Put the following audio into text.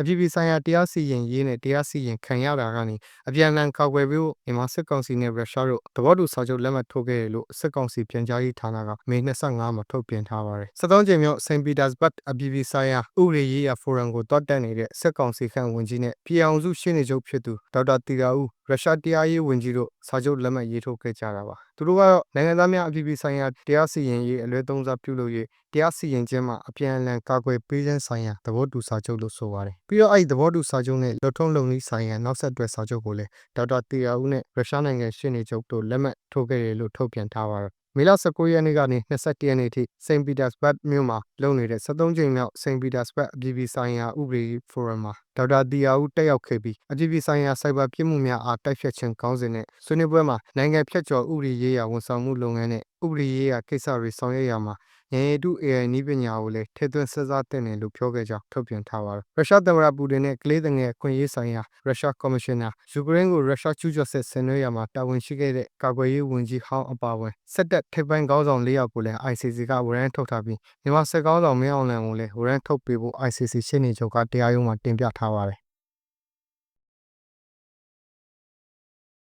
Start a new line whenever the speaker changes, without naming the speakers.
အပြည်ပြည်ဆိုင်ရာတရားစီရင်ရေးနဲ့တရားစီရင်ခံရတာကနေအပြန်အလှန်ကာကွယ်ပေးဖို့မြန်မာစစ်ကောင်စီနဲ့ရုရှားတို့သဘောတူစာချုပ်လက်မှတ်ထိုးခဲ့တယ်လို့စစ်ကောင်စီပြန်ကြားရေးဌာနကမေ25မှာထုတ်ပြန်ထားပါတယ်။73ကြိမ်မြောက်စိန့်ပီတာစဘတ်အပြည်ပြည်ဆိုင်ရာဥပဒေရေးရာဖိုရမ်ကိုတောက်တက်နေတဲ့စစ်ကောင်စီခန့်ဝန်ကြီးနဲ့ပြည်အောင်စုရှင်းနေချုပ်ဖြစ်သူဒေါက်တာတီရာဦးရုရှားတရားရေးဝန်ကြီးတို့စာချုပ်လက်မှတ်ရေးထိုးခဲ့ကြတာပါ။သူတို့ကတော့နိုင်ငံသားများအပြည်ပြည်ဆိုင်ရာတရားစီရင်ရေးအလွဲသုံးစားပြုလုပ်ရေးတရားစီရင်ခြင်းမှာအပြန်အလှန်ကာကွယ်ပေးခြင်းဆိုင်ရာသဘောတူစာချုပ်လို့ဆိုပါတယ်။ပြီးတော့အဲ့ဒီသဘောတူစာချုပ်နဲ့လွတ်ထုံးလုံနည်းဆိုင်ရာနောက်ဆက်တွဲစာချုပ်ကိုလည်းဒေါက်တာတီရာဦးနဲ့ရုရှားနိုင်ငံရှင်းနေချုပ်တို့လက်မှတ်ထိုးခဲ့တယ်လို့ထုတ်ပြန်ထားပါတယ်။ မေလ19ရက်နေ့ကနေ21ရက်နေ့ထိစိန့်ပီတာစဘတ်မြို့မှာလုပ်နေတဲ့73ကြိမ်မြောက်စိန့်ပီတာစဘတ်အပြည်ပြည်ဆိုင်ရာဥပဒေဖိုရမ်မှာဒေါက်တာတီယာဦးတက်ရောက်ခဲ့ပြီးအပြည်ပြည်ဆိုင်ရာစိုက်ဘာပြစ်မှုများအားတိုက်ဖြတ်ခြင်းခေါင်းစဉ်နဲ့ဆွေးနွေးပွဲမှာနိုင်ငံဖြတ်ကျော်ဥပဒေရေးရာဝန်ဆောင်မှုလုပ်ငန်းနဲ့ ဥပဒေရေးရာကိစ္စတွေဆောင်ရွက်ရမှာဉာဏ်ရည်တု AI နည်းပညာကိုလည်းထည့်သွင်းစဉ်းစားသင့်တယ်လို့ပြောခဲ့ကြောင်းထုတ်ပြန်ထားပါတယ်။ရုရှားသမ္မတပူတင်နဲ့ကလေးငယ်အခွင့်အရေးဆိုင်ရာရုရှားကော်မရှင်နာယူကရိန်းကိုရုရှားကျူးကျော်စစ်ဆင်နွှဲရမှာတာဝန်ရှိခဲ့တဲ့ကာကွယ်ရေးဝန်ကြီးဟောင်းအပါအဝင်စစ်တပ်ထိပ်ပိုင်းခေါင်းဆောင်၄ယောက်ကိုလည်း ICC ကဝရမ်းထုတ်ထားပြီးမြန်မာစစ်ကောင်းဆောင်မင်းအောင်လှိုင်ကိုလည်းဝရမ်းထုတ်ပေးဖို့ ICC ရှင်းနေချုပ်ကတရားရုံးမှာတင်ပြထားပါတယ်